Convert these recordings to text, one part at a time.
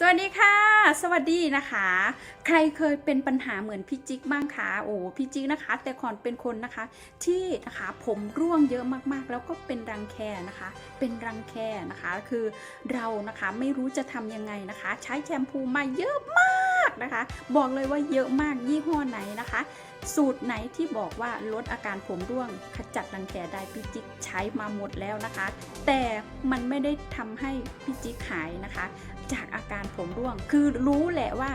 สวัสดีค่ะ สวัสดีนะคะ ใครเคยเป็นปัญหาเหมือนพี่จิ๊กบ้างคะโอ้พี่จิ๊กนะคะ แต่ก่อนเป็นคนนะคะที่นะคะผมร่วงเยอะมากๆ แล้วก็เป็นรังแคนะคะ เป็นรังแคนะคะคือเรานะคะไม่รู้จะทำยังไงนะคะ ใช้แชมพูมาเยอะมาก นะคะ บอกเลยว่าเยอะมากยี่ห้อไหนนะคะ สูตรไหนที่บอกว่าลดอาการผมร่วง ขจัดรังแคได้พี่จิ๊กใช้มาหมดแล้วนะคะ แต่มันไม่ได้ทำให้พี่จิ๊กหายนะคะ จากอาการผมร่วง คือรู้แหละว่า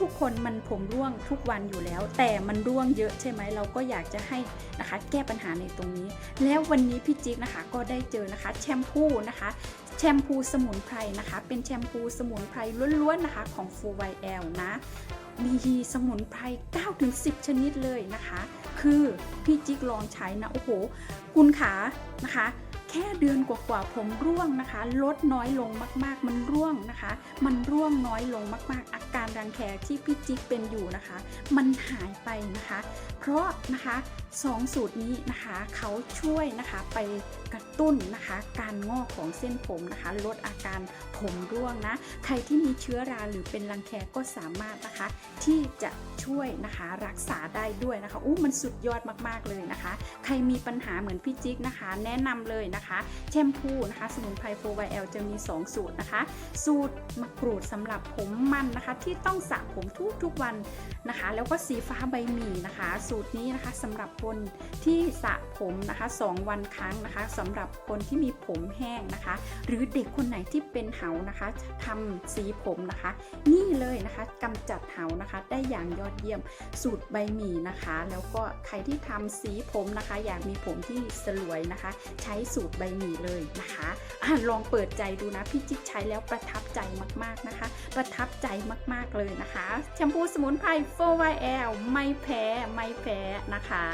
ทุกๆคนมันผมร่วงทุกวันอยู่แล้ว แต่มันร่วงเยอะใช่ไหมเราก็อยากจะให้นะคะ แก้ปัญหาในตรงนี้ แล้ววันนี้พี่จิ๊กนะคะก็ได้เจอนะคะแชมพูนะคะ แชมพูสมุนไพรนะคะ เป็นแชมพูสมุนไพรล้วนๆนะคะของ f o y l นะ มีสมุนไพร 9-10 ชนิดเลยนะคะ คือพี่จิ๊กลองใช้นะ โอ้โห คุณขานะคะแค่เดือนกว่าๆผมร่วงนะคะ ลดน้อยลงมากๆ มันร่วงนะคะ มันร่วงน้อยลงมากๆอา การรังแคที่พี่จิ๊กเป็นอยู่นะคะ มันหายไปนะคะ เพราะนะคะสองสูตรนี้นะคะเขาช่วยนะคะไปกระตุ้นนะคะ การงอกของเส้นผมนะคะ ลดอาการผมร่วงนะ ใครที่มีเชื้อราหรือเป็นรังแคก็สามารถนะคะ ที่จะช่วยนะคะรักษาได้ด้วยนะคะอู้มันสุดยอดมากๆเลยนะคะ ใครมีปัญหาเหมือนพี่จิ๊กนะคะ แนะนำเลยนะคะแชมพูนะคะ สมุนไพร 4YL จะมี 2 สูตรนะคะ สูตรมะกรูดสำหรับผมมันนะคะที่ต้องสระผมทุกทุกๆวันนะคะ แล้วก็สีฟ้าใบหมี่นะคะ สูตรนี้นะคะสำหรับคนที่สระผมนะคะ 2 วันครั้งนะคะสำหรับคนที่มีผมแห้งนะคะ หรือเด็กคนไหนที่เป็นเหานะคะทำสีผมนะคะ นี่เลยนะคะกำจัดเหานะคะ ได้อย่างยอดเยี่ยมสูตรใบหมี่นะคะ แล้วก็ใครที่ทำสีผมนะคะ อยากมีผมที่สลวยนะคะ ใช้สูตรใบหมี่เลยนะคะอะลองเปิดใจดูนะพี่จิ๊กใช้แล้วประทับใจมากๆนะคะ ประทับใจมากๆเลยนะคะแชมพูสมุนไพร 4YL ไม่แพ้ไม่แพ้นะคะ